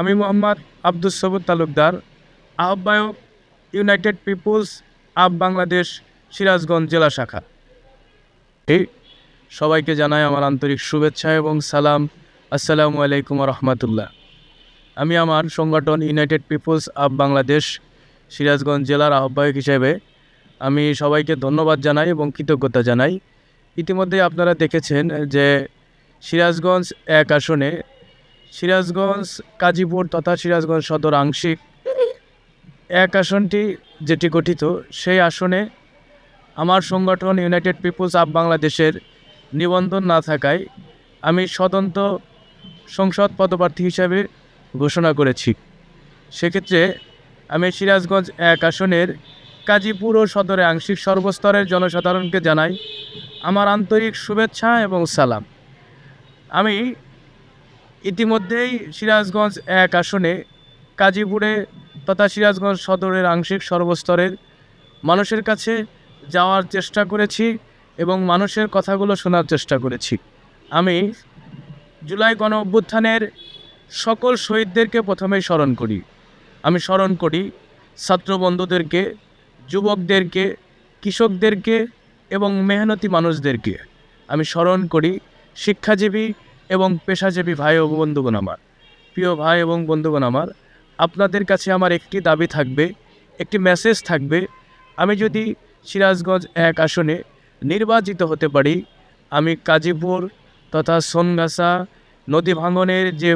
আমি মোহাম্মদ আব্দুস সবুর তালুকদার, আহ্বায়ক united people's of Bangladesh Sirajganj জেলা শাখা। এই সবাইকে জানাই আমার আন্তরিক শুভেচ্ছা এবং সালাম। আসসালামু আলাইকুম রহমতুল্লাহ আমি আমার সংগঠন united people's of Bangladesh Sirajganj জেলার আহ্বায়ক হিসেবে আমি সবাইকে ধন্যবাদ জানাই এবং কৃতজ্ঞতা জানাই। ইতিমধ্যে আপনারা দেখেছেন যে সিরাজগঞ্জ এক আসনে সিরাজগঞ্জ, কাজীপুর তথা সিরাজগঞ্জ সদর আংশিক। এক আসনটি যেটি গঠিত, সেই আসনে আমার সংগঠন ইউনাইটেড পিপুলস আপ বাংলাদেশের নিবন্ধন না থাকায় আমি স্বতন্ত্র সংসদ পদপ্রার্থী হিসাবে ঘোষণা করেছি। সেক্ষেত্রে আমি সিরাজগঞ্জ এক আসনের, কাজীপুর ও সদরে আংশিক সর্বস্তরের জনসাধারণকে জানাই আমার আন্তরিক শুভেচ্ছা এবং সালাম। আমি ইতিমধ্যেই সিরাজগঞ্জ এক আসনে কাজীপুরে তথা সিরাজগঞ্জ সদরের আংশিক সর্বস্তরের মানুষের কাছে যাওয়ার চেষ্টা করেছি এবং মানুষের কথাগুলো শোনার চেষ্টা করেছি। আমি জুলাই গণ অভ্যুত্থানের সকল শহীদদেরকে প্রথমেই স্মরণ করি। আমি স্মরণ করি ছাত্রবন্ধুদেরকে যুবকদেরকে, কৃষকদেরকে এবং মেহনতি মানুষদেরকে। আমি স্মরণ করি শিক্ষাজীবী এবং পেশাজীবী ভাই ও বন্ধুগণ আমার। প্রিয় ভাই এবং বন্ধুগণ আমার, আপনাদের কাছে আমার একটি দাবি থাকবে, একটি মেসেজ থাকবে। আমি যদি সিরাজগঞ্জ এক আসনে নির্বাচিত হতে পারি, আমি কাজীপুর তথা সোনগাছা নদী ভাঙনের যে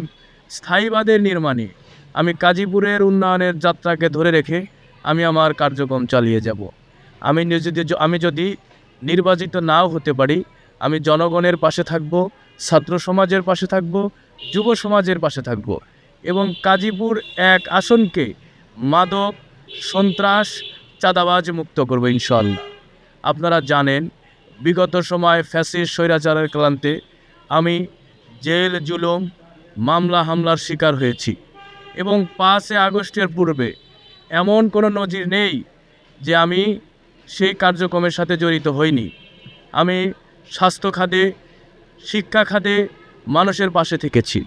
স্থায়ীবাদের নির্মাণে আমি কাজীপুরের উন্নয়নের যাত্রাকে ধরে রেখে আমি আমার কার্যক্রম চালিয়ে যাব। আমি যদি আমি যদি নির্বাচিত নাও হতে পারি আমি জনগণের পাশে থাকব, ছাত্র সমাজের পাশে থাকব, যুব সমাজের পাশে থাকব। এবং কাজীপুর এক আসনকে মাদক, সন্ত্রাস, চাঁদাবাজ মুক্ত করব ইনশাল্লাহ আপনারা জানেন, বিগত সময় ফ্যাসিস স্বৈরাচারের ক্লান্তে আমি জেল, জুলুম, মামলা, হামলার শিকার হয়েছি। এবং পাঁচে আগস্টের পূর্বে এমন কোনো নজির নেই যে আমি সেই কার্যক্রমের সাথে জড়িত হইনি। আমি স্বাস্থ্য খাতে, শিক্ষা খাতে মানুষের পাশে থেকেছি।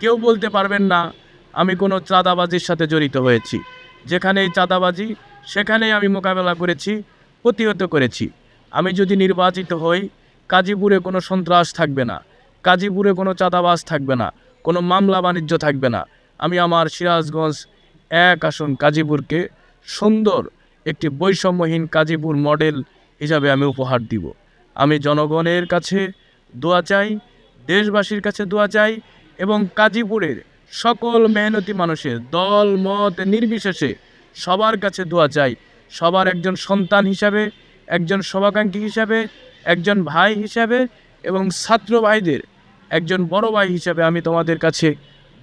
কেউ বলতে পারবেন না, আমি কোনো চাঁদাবাজির সাথে জড়িত হয়েছি। যেখানেই চাঁদাবাজি, সেখানেই আমি মোকাবেলা করেছি, প্রতিহত করেছি। আমি যদি নির্বাচিত হই, কাজীপুরে কোনো সন্ত্রাস থাকবে না, কাজীপুরে কোনো চাঁদাবাজ থাকবে না, কোনো মামলা বাণিজ্য থাকবে না। আমি আমার সিরাজগঞ্জ এক আসন কাজীপুরকে সুন্দর একটি বৈষম্যহীন কাজীপুর মডেল হিসাবে আমি উপহার দিব। আমি জনগণের কাছে দোয়া চাই, দেশবাসীর কাছে দোয়া চাই এবং কাজীপুরের সকল মেহনতি মানুষের দল, মত, নির্বিশেষে সবার কাছে দোয়া চাই। সবার একজন সন্তান হিসাবে, একজন শুভাকাঙ্ক্ষী হিসাবে, একজন ভাই হিসাবে এবং ছাত্র ভাইদের একজন বড় ভাই হিসাবে আমি তোমাদের কাছে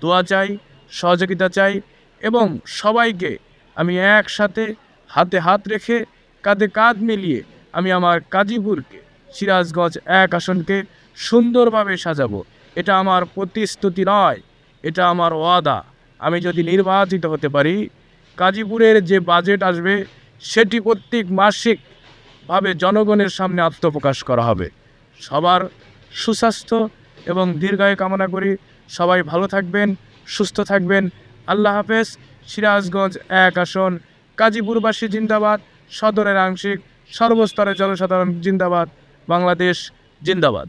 দোয়া চাই, সহযোগিতা চাই এবং সবাইকে আমি একসাথে হাতে হাত রেখে কাঁধে কাঁধ মিলিয়ে আমি আমার কাজীপুরকে সিরাজগঞ্জ এক আসনকে সুন্দরভাবে সাজাবো। এটা আমার প্রতিশ্রুতি নয়, এটা আমার ওয়াদা। আমি যদি নির্বাচিত হতে পারি কাজীপুরের যে বাজেট আসবে, সেটি প্রত্যেক মাসিকভাবে জনগণের সামনে আত্মপ্রকাশ করা হবে। সবার সুস্বাস্থ্য এবং দীর্ঘায়ু কামনা করি। সবাই ভালো থাকবেন, সুস্থ থাকবেন। আল্লাহ হাফেজ। সিরাজগঞ্জ এক আসন। কাজীপুরবাসী জিন্দাবাদ। সদরের আংশিক, সর্বস্তরের জনসাধারণ জিন্দাবাদ। বাংলাদেশ জিন্দাবাদ।